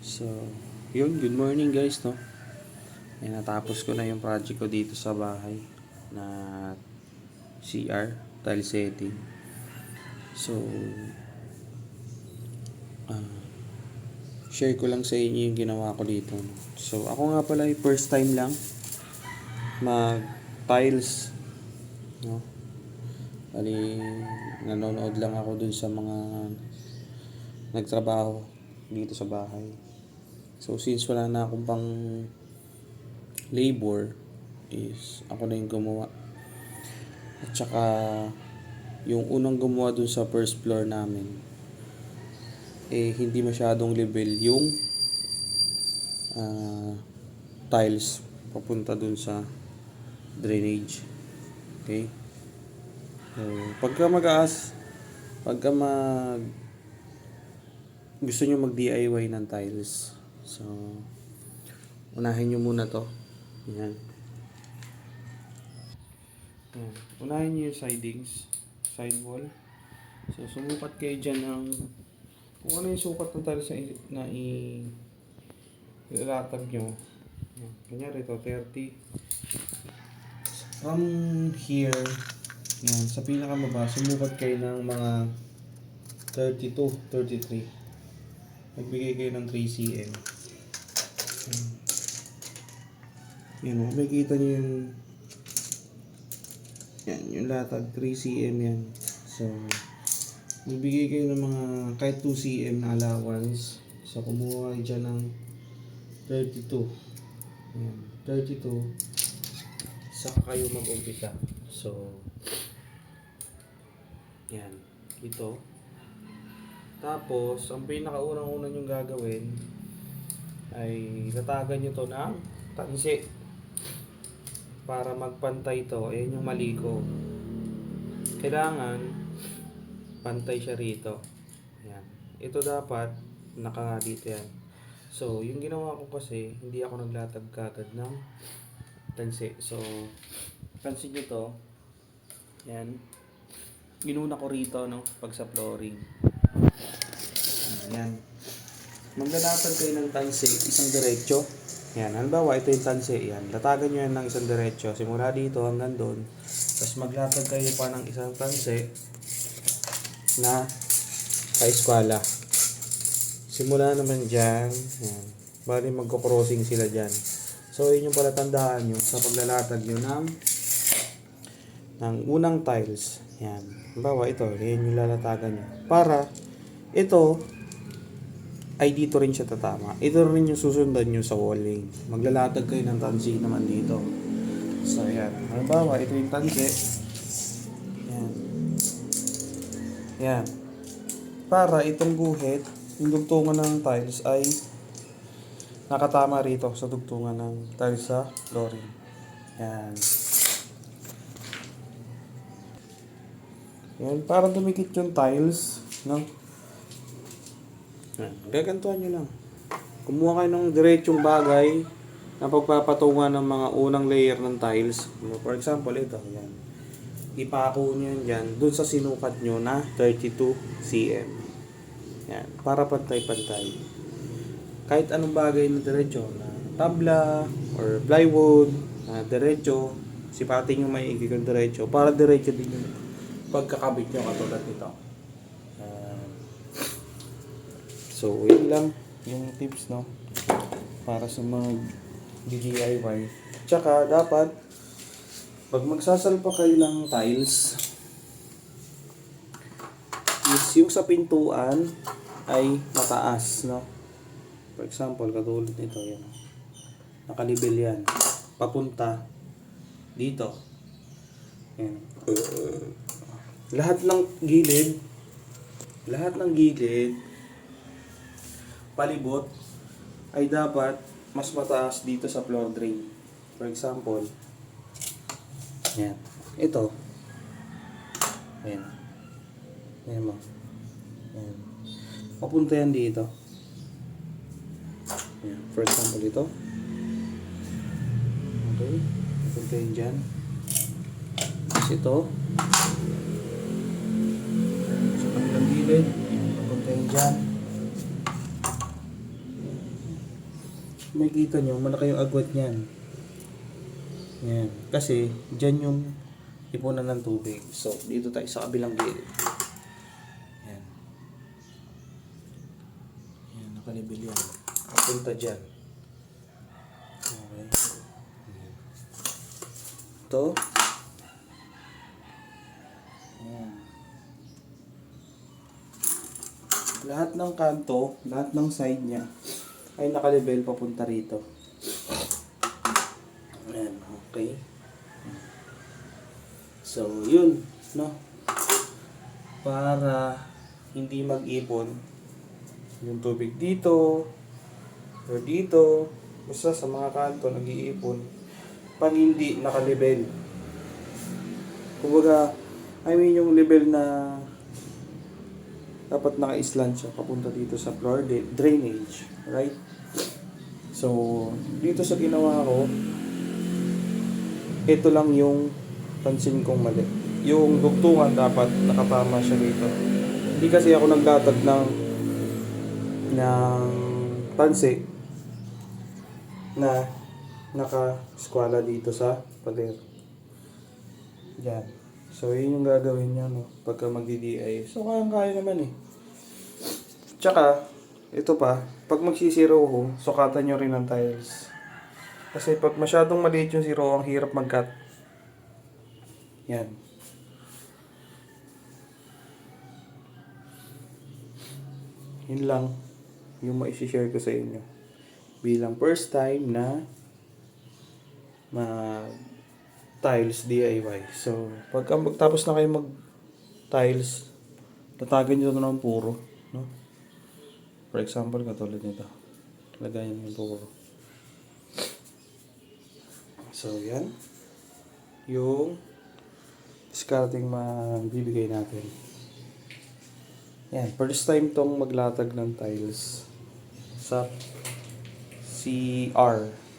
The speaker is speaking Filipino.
So, yun, good morning guys, no? Ay, natapos ko na yung project ko dito sa bahay na CR, tile setting. So, ah, share ko lang sa inyo yung ginawa ko dito. no? So, ako nga pala yung first time lang mag tiles, no? Bali, nanonood lang ako dun sa mga nagtrabaho dito sa bahay. So since wala na akong pang labor is ako na yung gumawa. At saka yung unang gumawa dun sa first floor namin eh hindi masyadong level yung ah, tiles papunta dun sa drainage. Okay? So, pagka mag-aas, pagka mag gusto nyo mag-DIY ng tiles. So, unahin nyo muna to. Yan. Yan. Unahin nyo yung sidings, sidewall. So, sumukat kayo dyan ng kung ano yung sukat na, i- na i ilatag nyo. Yan. Kunyari ito, 30. From here, yan, sa pinakamaba, sumukat kayo ng mga 32, 33. Nagbigay kayo ng 3 cm. Yan. Yan o, makikita nyo yung yan, yung latag, 3 cm yan. So, magbigay kayo ng mga kahit 2 cm na allowance. So, kumuha kayo dyan ng 32. Yan, 32. Saka kayo mag-umpisa. So, yan, ito. Tapos, ang pinakaunang-una nyo gagawin ay tatagan nyo to ng tansi para magpantay to. Ayan yung mali ko. Kailangan pantay siya rito. Ayan. Ito dapat naka dito yan. So, yung ginawa ko kasi, hindi ako naglatag kagad ng tansi. So, pansin nyo to. Yan. Ginuna ko rito, no? Pag sa flooring. Ayan. Maglalatag kayo ng tansi, isang diretso. Yan, halimbawa ito yung tansi. Yan, latagan nyo yan ng isang diretso. Simula dito hanggang doon. Tapos maglatag kayo pa ng isang tansi na pa-eskwala. Simula naman dyan. Yan. Bali magko-crossing sila dyan. So, yun yung pala tandaan nyo sa paglalatag nyo ng ng unang tiles. Yan. Halimbawa, ito. Yan yung lalatagan nyo. Para, ito, ay dito rin siya tatama. Ito rin yung susundan nyo sa walling. Maglalatag kayo ng tansi naman dito. So, yan. Halimbawa, ito yung tansi. Yan. Yan. Para itong guhit, yung dugtungan ng tiles ay nakatama rito sa dugtungan ng tiles sa flooring. Yan. Yan, para dumikit yung tiles, no? Yan, gagantuhan nyo lang. Kumuha kayo ng diretsong bagay na pagpapatungan ng mga unang layer ng tiles. For example, ito, yan. Ipako nyo yan dyan, dun sa sinukat nyo na 32 cm. Yan, para pantay-pantay. Kahit anong bagay na diretso, na tabla, or plywood, na diretso, sipatin nyo may ikikang diretso, para diretso din yung pagkakabit nyo katulad nito. Yan. So, yun lang yung tips, no? Para sa mga DIY. Tsaka, dapat, pag magsasalpa kayo ng tiles, is yung sa pintuan ay mataas, no? For example, katulad nito, yan. Nakalibel yan. Papunta dito. Yan. Lahat ng gilid, lahat ng gilid, palibot, ay dapat mas mataas dito sa floor drain. For example, yan. Ito. Ayan. Ayan mo. Ayan. Papunta yan dito. Ayan. For example, ito. Okay. Papunta yan dyan. Tapos ito. Sa kabilang gilid. Papunta yan dyan. May kita nyo, malaki yung agwat niyan. Yan. Kasi, dyan yung ipunan ng tubig. So, dito tayo sa kabilang gilid. Yan. Yan, nakalibil yan. Papunta dyan. Okay. Ito. Yan. Lahat ng kanto, lahat ng side niya ay nakalibel papunta rito. Ayan, okay. So, yun, no? Para hindi mag-ipon yung tubig dito or dito, basta sa mga kanto nag-iipon pag hindi nakalibel. Kumbaga, I mean yung level na dapat naka-island siya papunta dito sa floor drainage, right? So, dito sa ginawa ko, ito lang yung pansin kong mali. Yung dugtungan dapat nakatama siya dito. Hindi kasi ako naglatag ng ng pansi na naka-skwala dito sa pader. Yan. So, yun yung gagawin niya, no? Pagka magdi-DI. So, kayang-kaya naman eh. Tsaka, ito pa, pag magsisiro ko, sukatan nyo rin ng tiles. Kasi pag masyadong maliit yung zero, ang hirap mag-cut. Yan. Yun lang yung maisi-share ko sa inyo. Bilang first time na mag tiles DIY. So, pagka magtapos na kayo mag tiles, tatagan nyo ito ng puro. No? For example, katulad nito. Lagayan nyo yung puro. So, yan. Yung discarding mabibigay natin. Yan. First time tong maglatag ng tiles sa CR.